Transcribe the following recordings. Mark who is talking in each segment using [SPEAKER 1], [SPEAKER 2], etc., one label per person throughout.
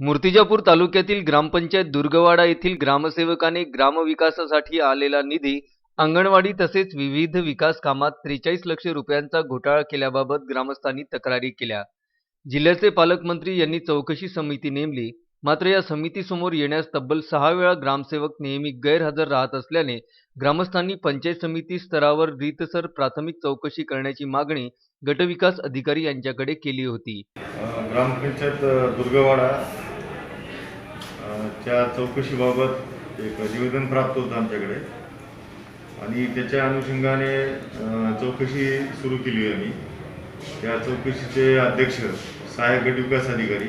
[SPEAKER 1] मूर्तिजापूर तालुक्यातील ग्रामपंचायत दुर्गवाडा येथील ग्रामसेवकाने ग्रामविकासासाठी आलेला निधी अंगणवाडी तसेच विविध विकास कामात त्रेचाळीस लक्ष रुपयांचा घोटाळा केल्याबाबत ग्रामस्थांनी तक्रारी केल्या. जिल्ह्याचे पालकमंत्री यांनी चौकशी समिती नेमली. मात्र या समितीसमोर येण्यास तब्बल सहा वेळा ग्रामसेवक नेहमी गैरहजर राहत असल्याने ग्रामस्थांनी पंचायत समिती स्तरावर रीतसर प्राथमिक चौकशी करण्याची मागणी गटविकास अधिकारी यांच्याकडे केली होती.
[SPEAKER 2] ग्रामपंचायत दुर्गवाडा च्या चौकशीबाबत एक निवेदन प्राप्त होतं आमच्याकडे. आणि त्याच्या अनुषंगाने चौकशी सुरू केली आम्ही. त्या चौकशीचे अध्यक्ष सहाय्यक गट विकास अधिकारी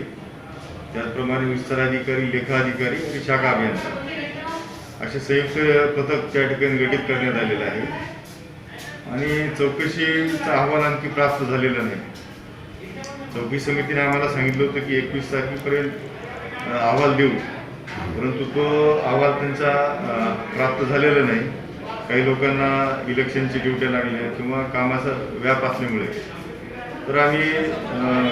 [SPEAKER 2] त्याचप्रमाणे विस्तार अधिकारी लेखा अधिकारी आणि शाखा अभियंता. असे संयुक्त पथक त्या ठिकाणी गठीत करण्यात आलेलं आहे. आणि चौकशीचा अहवाल आणखी प्राप्त झालेला नाही. चौकशी समितीने आम्हाला सांगितलं होतं की एकवीस तारखेपर्यंत अहवाल देऊ. परंतु तो अहवाल त्यांचा प्राप्त झालेला नाही. काही लोकांना इलेक्शनची ड्युट्या लागल्या किंवा कामाचा व्याप असल्यामुळे. तर आम्ही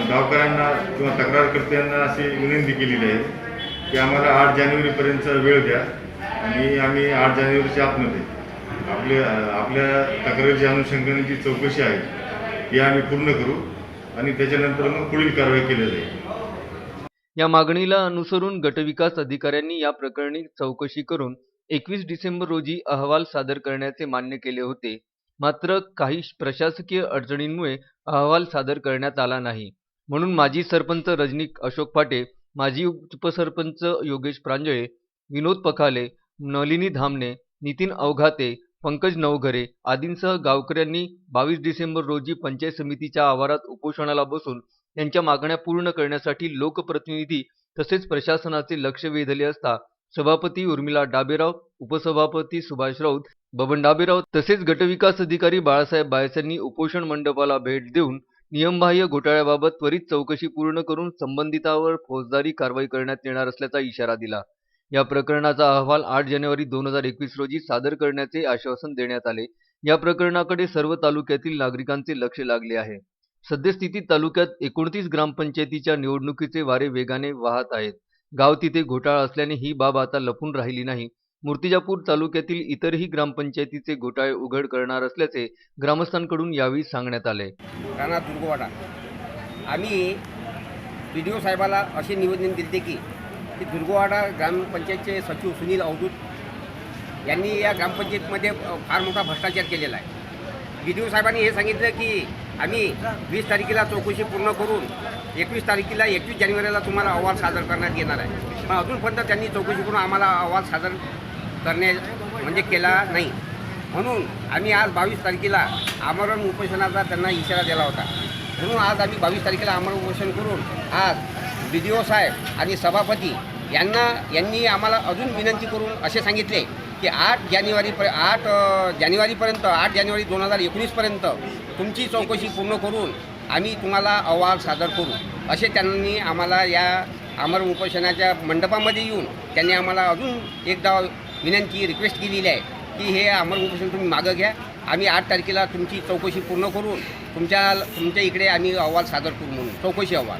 [SPEAKER 2] गावकऱ्यांना किंवा तक्रारकर्त्यांना अशी विनंती केलेली आहे की आम्हाला आठ जानेवारीपर्यंतचा वेळ द्या आणि आम्ही आठ जानेवारीच्या आतमध्ये आपल्या आपल्या तक्रारीच्या अनुषंगाने जी चौकशी आहे ती आम्ही पूर्ण करू आणि त्याच्यानंतर मग पुढील कारवाई केली जाईल.
[SPEAKER 1] या मागणीला अनुसरून गटविकास अधिकाऱ्यांनी या प्रकरणी चौकशी करून एकवीस डिसेंबर रोजी अहवाल सादर करण्याचे मान्य केले होते. मात्र काही प्रशासकीय अडचणींमुळे अहवाल सादर करण्यात आला नाही. म्हणून माजी सरपंच रजनी अशोक फाटे माजी उपसरपंच योगेश प्रांजळे विनोद पखाले नलिनी धामणे नितीन अवघाते पंकज नवघरे आदींसह गावकऱ्यांनी बावीस डिसेंबर रोजी पंचायत समितीच्या आवारात उपोषणाला बसून त्यांच्या मागण्या पूर्ण करण्यासाठी लोकप्रतिनिधी तसेच प्रशासनाचे लक्ष वेधले असता सभापती उर्मिला डाबेराव उपसभापती सुभाष राऊत बबन डाबेराव तसेच गटविकास अधिकारी बाळासाहेब बायसांनी उपोषण मंडपाला भेट देऊन नियमबाह्य घोटाळ्याबाबत त्वरित चौकशी पूर्ण करून संबंधितावर फौजदारी कारवाई करण्यात येणार असल्याचा इशारा दिला. या प्रकरणाचा अहवाल आठ जानेवारी दोन हजार एकवीस रोजी सादर करण्याचे आश्वासन देण्यात आले. या प्रकरणाकडे सर्व तालुक्यातील नागरिकांचे लक्ष लागले आहे. सद्यस्थितीत तालुक्यात एकोणतीस ग्रामपंचायतीच्या निवडणुकीचे वारे वेगाने वाहत आहेत. गाव तिथे घोटाळा असल्याने ही बाब आता लपून राहिली नाही. मूर्तिजापूर तालुक्यातील इतरही ग्रामपंचायतीचे घोटाळे उघड करणार असल्याचे ग्रामस्थांकडून यावेळी सांगण्यात आले.
[SPEAKER 3] राणा दुर्गवाडा आम्ही पी डी ओ साहेबाला असे निवेदन दिले की की दुर्गवाडा ग्रामपंचायतचे सचिव सुनील अवधूत यांनी या ग्रामपंचायतीमध्ये फार मोठा भ्रष्टाचार केलेला आहे. बी डी साहेबांनी हे सांगितलं की आम्ही वीस तारखेला चौकशी पूर्ण करून एकवीस तारखेला एकवीस जानेवारीला तुम्हाला अहवाल सादर करण्यात येणार आहे. पण अजूनपर्यंत त्यांनी चौकशी करून आम्हाला अहवाल सादर करणे म्हणजे केला नाही. म्हणून आम्ही आज बावीस तारखेला आमरण उपोषणाचा त्यांना इशारा दिला होता. म्हणून आज आम्ही बावीस तारखेला आमरण उपोषण करून आज बी डी ओ साहेब आणि सभापती यांना यांनी आम्हाला अजून विनंती करून असे सांगितले की आठ जानेवारीपर आठ जानेवारीपर्यंत आठ जानेवारी दोन हजार एकोणीसपर्यंत तुमची चौकशी पूर्ण करून आम्ही तुम्हाला अहवाल सादर करू. असे त्यांनी आम्हाला या अमर उपोषणाच्या मंडपामध्ये येऊन त्यांनी आम्हाला अजून एकदा विनंती रिक्वेस्ट केलेली आहे की हे अमर उपोषण तुम्ही मागं घ्या. आम्ही आठ तारखेला तुमची चौकशी पूर्ण करून तुमच्या तुमच्या इकडे आम्ही अहवाल सादर करू म्हणून चौकशी अहवाल.